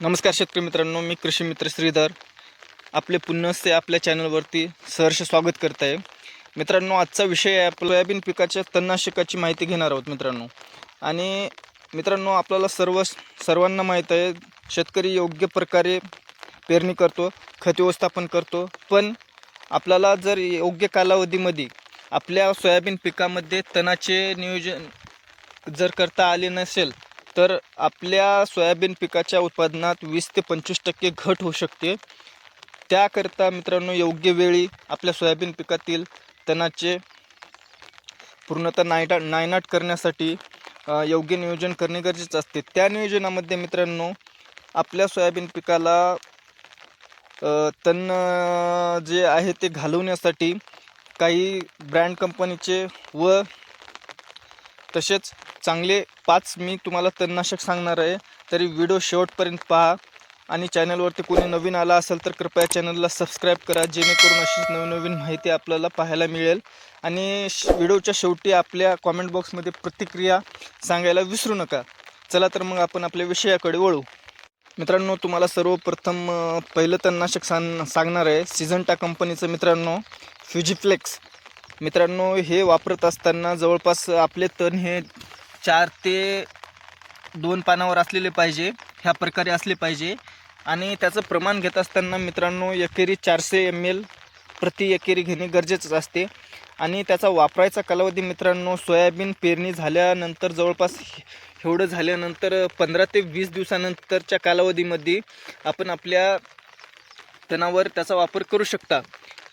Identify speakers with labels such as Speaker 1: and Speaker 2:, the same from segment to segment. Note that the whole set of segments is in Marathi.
Speaker 1: नमस्कार शेतकरी मित्रांनो मी कृषी मित्र श्रीधर. आपले पुन्हा से आपल्या चॅनलवरती सहर्ष स्वागत करत आहे. मित्रांनो आजचा विषय आहे सोयाबीन पिकाच्या तणनाशकाची माहिती घेणार आहोत मित्रांनो. आणि मित्रांनो आपल्याला सर्व सर्वांना माहीत आहे शेतकरी योग्य प्रकारे पेरणी करतो खत व्यवस्थापन करतो. पण आपल्याला जर योग्य कालावधीमध्ये आपल्या सोयाबीन पिकामध्ये तणाचे नियोजन जर करता आले नसेल तर आपल्या सोयाबीन पिकाच्या उत्पादनात वीस ते पंचवीस टक्के घट होऊ शकते. त्याकरता मित्रांनो योग्य वेळी आपल्या सोयाबीन पिकातील तणाचे पूर्णतः नायटा नायनाट करण्यासाठी योग्य नियोजन करणे गरजेचं असते. त्या नियोजनामध्ये मित्रांनो आपल्या सोयाबीन पिकाला तण जे आहे ते घालवण्यासाठी काही ब्रँड कंपनीचे व तसेच चांगले पाच मी तुम्हाला तणनाशक सांगणार आहे. तरी व्हिडिओ शेवटपर्यंत पहा आणि चॅनलवरती कोणी नवीन आला असेल तर कृपया चॅनलला सबस्क्राईब करा जेणेकरून अशीच नवीन नवीन माहिती आपल्याला पाहायला मिळेल. आणि श- व्हिडिओच्या शेवटी आपल्या कॉमेंट बॉक्समध्ये प्रतिक्रिया सांगायला विसरू नका. चला तर मग आपण आपल्या विषयाकडे वळू. मित्रांनो तुम्हाला सर्वप्रथम पहिलं तणनाशक सांग सांगणार आहे. सिझंटा कंपनीचं मित्रांनो फ्युजिफ्लेक्स मित्रांनो हे वापरत असताना जवळपास आपले तण हे चार ते दोन पानावर असलेले पाहिजे ह्या प्रकारे असले पाहिजे. आणि त्याचं प्रमाण घेत असताना मित्रांनो एकेरी चारशे एम एल प्रति एकेरी घेणे गरजेचंच असते. आणि त्याचा वापरायचा कालावधी मित्रांनो सोयाबीन पेरणी झाल्यानंतर जवळपास एवढं झाल्यानंतर पंधरा ते वीस दिवसानंतरच्या कालावधीमध्ये आपण आपल्या तणावर त्याचा वापर करू शकता.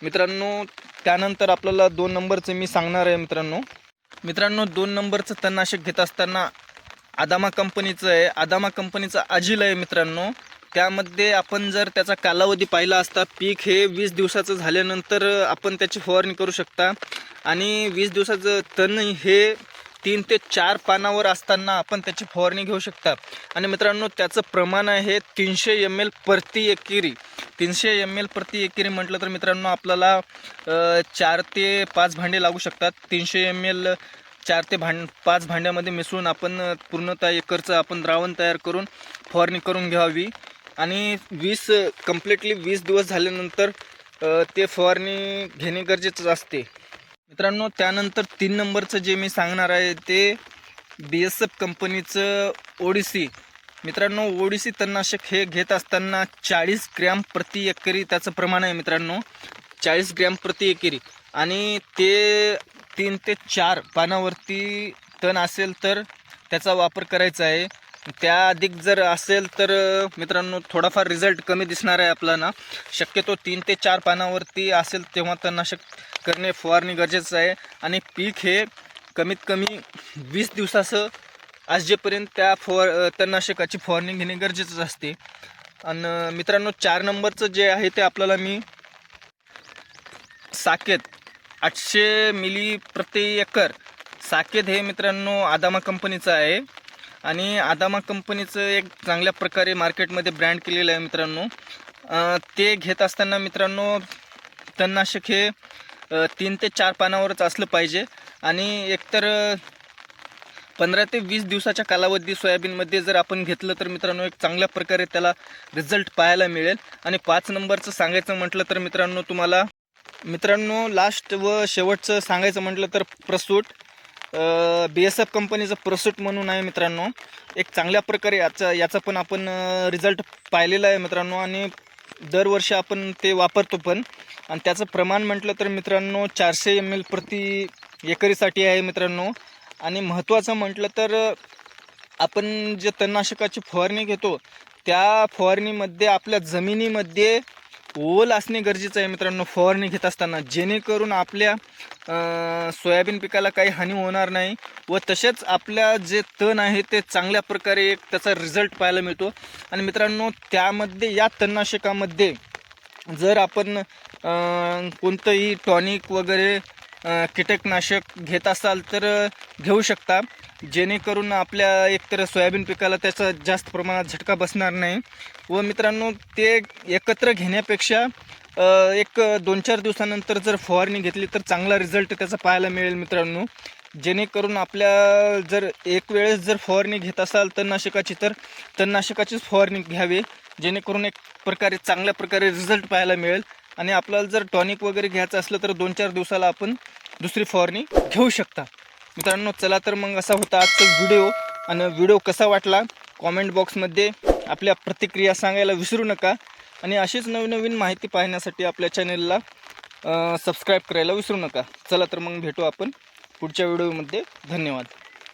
Speaker 1: मित्रांनो त्यानंतर आपल्याला दोन नंबरचं मी सांगणार आहे मित्रांनो. मित्रांनो दोन नंबरचं तणनाशक घेत असताना आदामा कंपनीचं आहे. आदामा कंपनीचं अजिल आहे मित्रांनो. त्यामध्ये आपण जर त्याचा कालावधी पाहिला असता पीक हे वीस दिवसाचं झाल्यानंतर आपण त्याची फवारणी करू शकता. आणि वीस दिवसाचं तण हे तीन ते चार पानावर असताना आपण त्याची फवारणी घेऊ शकता. आणि मित्रांनो त्याचं प्रमाण आहे तीनशे एम एल प्रति एकेरी. तीनशे एम एल प्रति एकेरी म्हटलं तर मित्रांनो आपल्याला चार ते पाच भांडे लागू शकतात. तीनशे एम एल चार ते भांड पाच भांड्यामध्ये मिसळून आपण पूर्णतः एकरचं आपण द्रावण तयार करून फवारणी करून घ्यावी. आणि वीस कम्प्लिटली वीस दिवस झाल्यानंतर ते फवारणी घेणे गरजेचंच असते. मित्रांनो त्यानंतर तीन नंबरचं जे मी सांगणार आहे ते बी एस एफ कंपनीचं ओडिसी मित्रांनो ओडिसी तणनाशक हे घेत असताना चाळीस ग्रॅम प्रति एकरी त्याचं प्रमाण आहे मित्रांनो. चाळीस ग्रॅम प्रति एकरी. आणि ते तीन ते चार पानावरती तण असेल तर त्याचा वापर करायचा आहे. त्या अधिक जर असेल तर मित्रांनो थोडाफार रिझल्ट कमी दिसणार आहे आपल्याला. शक्यतो तीन ते चार पानावरती असेल तेव्हा तणनाशक करणे फवारणी गरजेचं आहे. आणि पीक हे कमीत कमी वीस दिवसाचं आजजेपर्यंत त्या फवार तणनाशकाची फवारणी घेणे गरजेचंच असते. आणि मित्रांनो चार नंबरचं जे आहे ते आपल्याला मी साकेत आठशे मिली प्रति एकर साकेत हे मित्रांनो आदामा कंपनीचं आहे. आणि आदामा कंपनीचं एक चांगल्या प्रकारे मार्केटमध्ये ब्रँड केलेलं आहे मित्रांनो. ते घेत असताना मित्रांनो तणनाशक हे तीन ते चार पानावरच असलं पाहिजे. आणि एकतर पंधरा ते वीस दिवसाच्या कालावधी सोयाबीनमध्ये जर आपण घेतलं तर मित्रांनो एक चांगल्या प्रकारे त्याला रिझल्ट पाहायला मिळेल. आणि पाच नंबरचं सांगायचं म्हटलं तर मित्रांनो तुम्हाला मित्रांनो लास्ट व शेवटचं सांगायचं म्हटलं तर प्रसूट बी एस एफ कंपनीचं प्रसूट म्हणून आहे मित्रांनो. एक चांगल्या प्रकारे याचा याचा पण आपण रिझल्ट पाहिलेला आहे मित्रांनो आणि दरवर्षी आपण ते वापरतो पण. आणि त्याचं प्रमाण म्हटलं तर मित्रांनो चारशे एम एल प्रति एकरीसाठी आहे मित्रांनो. आणि महत्त्वाचं म्हटलं तर आपण जे तणनाशकाची फवारणी घेतो त्या फवारणीमध्ये आपल्या जमिनीमध्ये ओल असणे गरजेचं आहे मित्रांनो. फवारणी घेत असताना जेणेकरून आपल्या सोयाबीन पिकाला काही हानी होणार नाही व तसेच आपल्या जे तण आहे ते चांगल्या प्रकारे एक त्याचा रिझल्ट पाहायला मिळतो. आणि मित्रांनो त्यामध्ये या तणनाशकामध्ये जर आपण कोणतंही टॉनिक वगैरे कीटकनाशक घेत असाल तर घेऊ शकता. जेणेकरून आपल्या एकतर सोयाबीन पिकाला त्याचा जास्त प्रमाणात झटका बसणार नाही. व मित्रांनो ते एकत्र घेण्यापेक्षा एक दोन चार दिवसानंतर जर फवारणी घेतली तर चांगला रिझल्ट त्याचा पाहायला मिळेल मित्रांनो. जेणेकरून आपल्या जर एक वेळेस जर फवारणी घेत असाल तणनाशकाची तर तणनाशकाचीच फवारणी घ्यावी. जेणेकरून एक प्रकारे चांगल्या प्रकारे रिझल्ट पाहायला मिळेल. आणि आपल्याला जर टॉनिक वगैरे घ्यायचं असलं तर दोन चार दिवसाला आपण दुसरी फवारणी घेऊ शकता. मित्रांनो चला तर मग असा होता आजचा व्हिडिओ. आणि व्हिडिओ कसा वाटला? कॉमेंट बॉक्समध्ये आपल्या प्रतिक्रिया सांगायला विसरू नका. आणि अशीच नवीन माहिती पाहण्यासाठी आपल्या चॅनेलला सबस्क्राईब करायला विसरू नका. चला तर मग भेटू आपण पुढच्या व्हिडिओमध्ये. धन्यवाद.